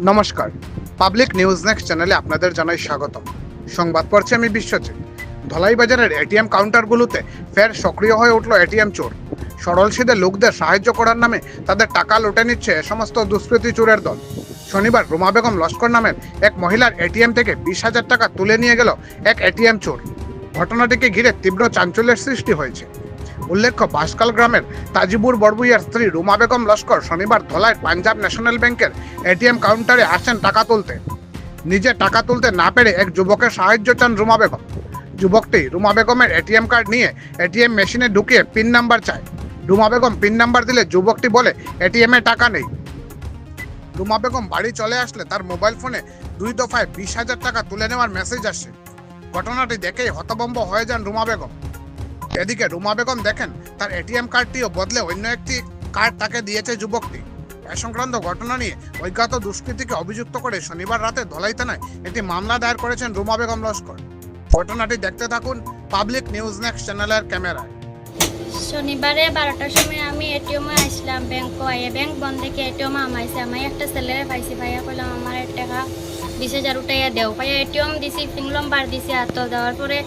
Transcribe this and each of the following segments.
নমস্কার। Public news next চ্যানেলে আপনাদের জানাই স্বাগত সংবাদ পড়ছি আমি বিশ্বজিৎ। ধলাই বাজারের এটিএম কাউন্টারগুলোতে ফের সক্রিয় হয়ে উঠল এটিএম চোর। সরল সিধে লোকদের সাহায্য করার নামে তাদের টাকা লুটে নিচ্ছে এ সমস্ত দুষ্কৃতী চোরের দল। শনিবার রুমা বেগম লস্কর নামের এক মহিলার এটিএম থেকে বিশ হাজার টাকা তুলে নিয়ে গেল এক এটিএম চোর। ঘটনাটিকে ঘিরে তীব্র চাঞ্চল্যের সৃষ্টি হয়েছে। উল্লেখ্য, বাসকাল গ্রামের তাজিবুর বড়বুইয়ার স্ত্রী রুমা বেগম লস্কর শনিবার ধলায় পাঞ্জাব ন্যাশনাল ব্যাংকের এটিএম কাউন্টারে আসেন টাকা তুলতে। নিজে টাকা তুলতে না পেরে এক যুবকের সাহায্য চান রুমা বেগম। যুবকটি রুমা বেগমের এটিএম কার্ড নিয়ে এটিএম মেশিনে ঢুকিয়ে পিন নাম্বার চায়। রুমা বেগম পিন নাম্বার দিলে যুবকটি বলে, এটিএমে টাকা নেই। রুমা বেগম বাড়ি চলে আসলে তার মোবাইল ফোনে দুই দফায় বিশ হাজার টাকা তুলে নেওয়ার মেসেজ আসে। ঘটনাটি দেখেই হতবম্ব হয়ে যান রুমা বেগম। এদিকে রুমা বেগম দেখেন, তার এটিএম কার্ডটিও বদলে অন্য একটি কার্ড তাকে দিয়েছে যুবকটি। এ সংক্রান্ত ঘটনা নিয়ে অজ্ঞাত দুষ্কৃতীকে অভিযুক্ত করে শনিবার রাতে ধলাই থানায় একটি মামলা দায়ের করেছেন রুমা বেগম লস্কর। ঘটনাটি দেখতে থাকুন পাবলিক নিউজ নেক্সট চ্যানেলের ক্যামেরায়। শনিবারে বারোটার সময় আমি এটিএমে আসলাম, ব্যাংক আইয়ে ব্যাংক বন্ধ থেকে এটিএম আমাইছে। আমি একটা ছেলেরে পাইছি, ভাইয়া কইলাম, আমার টাকা বিশ হাজার উঠাইয়া দেও। ভাইয়া এটিএম দিছি ফিংলম বার দিছি হাত দেওয়ার পরে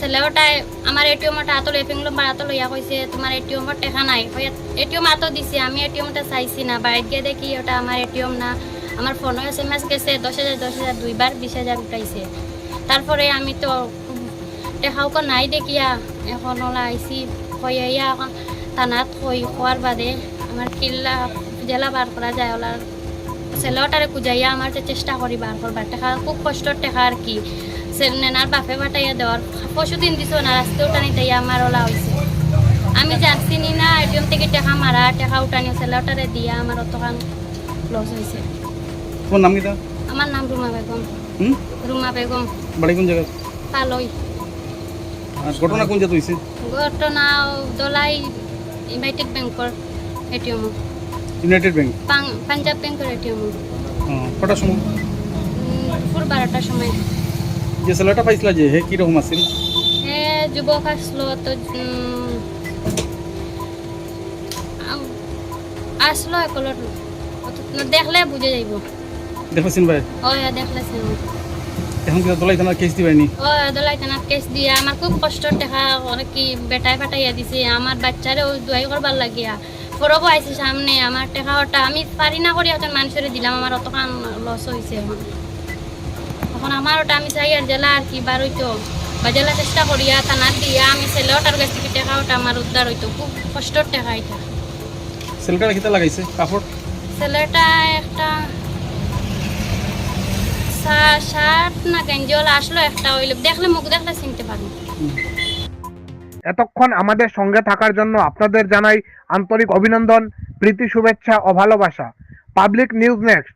ছেলেওটাই আমার এটিএমটা হাত লই ফিংলম বার হাত লইয়া কইছে তোমার এটিএমত টাকা নাই। ভাইয়া এটিএম হাত দিছি, আমি এটিএমটা চাইছি না বাড়িতে গিয়ে দেখি ওটা আমার এটিএম না আমার ফোনে এস এম এস গেছে, দশ হাজার দশ হাজার দুইবার বিশ হাজার উঠাইছে। তারপরে আমি তো দেখাও নাই দেখিয়া এখন ওলা আইসি এখন থানাত হই হওয়ার বাদে আমার কিল্লা জেলা বার করা যায় ওলার ছেলেটারে কুজাইয়া আমার চেষ্টা করি বার করবার টেকা খুব কষ্টর টেকা আর কি। নেনার বাপে বাটাইয়া দেওয়ার পশুদিন দিছ না রাস্তা উঠানি তাই আমার ওলা হয়েছে আমি জানছি নি না এটিএম থেকে টেকা মারা টেকা উঠানি ছেলেটারে দিয়া আমার অতখান লস হয়েছে তোমার নাম কিটা আমার নাম রুমা বেগম। রুমা বেগম। বাড়ি কোন জায়গা পালই। ঘটনা কোন জায়গা হয়েছে ঘটনা দলাই ইউনাইটেড ব্যাংকৰ এটিএম। United bank? পাঞ্জাব ব্যাংকৰ এটিএম। কটার সময়? দুপুর বারোটার সময়। যে ছেলেটা পাইছিলা যে হে কীরকম আছিল? হে যুৱক আসলো তো আসলো একলত দেখলে বুঝে যাইব দেখেছেন ভাই ও দেখলে চিনো এখন কিনা দলাই থানার কেস দিবাইনি ও দলাই থানাত কেস দিয়ে আমার খুব কষ্টর দেখা অনেক কি বেটাই ফাটাইয়া দিছে। আমার বাচ্চারে ও দুয়াই করবার লাগিয়া। করব আইছে সামনে আমার টেকা ওটা আমি পারি না করি এখন মানুষের দিলাম আমার অতখান লস হয়েছে এখন এখন আমার ওটা আমি চাই আর জেলা আর কি বার হইতো। বা জেলা চেষ্টা করিয়া থানাত দিয়া আমি ছেলে ওটার কাছ থেকে টেকা ওটা আমার উদ্ধার হইতো। খুব কষ্টর টেকা এটা। ছেলেটা খিতা লাগাইছে? কাপড়? ছেলেটা একটা শা- শার্ট না গেঞ্জি আসলো একটা ওইলে দেখলে মুখ দেখলে চিনতে পারব। এতক্ষণ আমাদের সঙ্গে থাকার জন্য আপনাদের জানাই আন্তরিক অভিনন্দন প্রীতি শুভেচ্ছা ও ভালোবাসা। Public news next.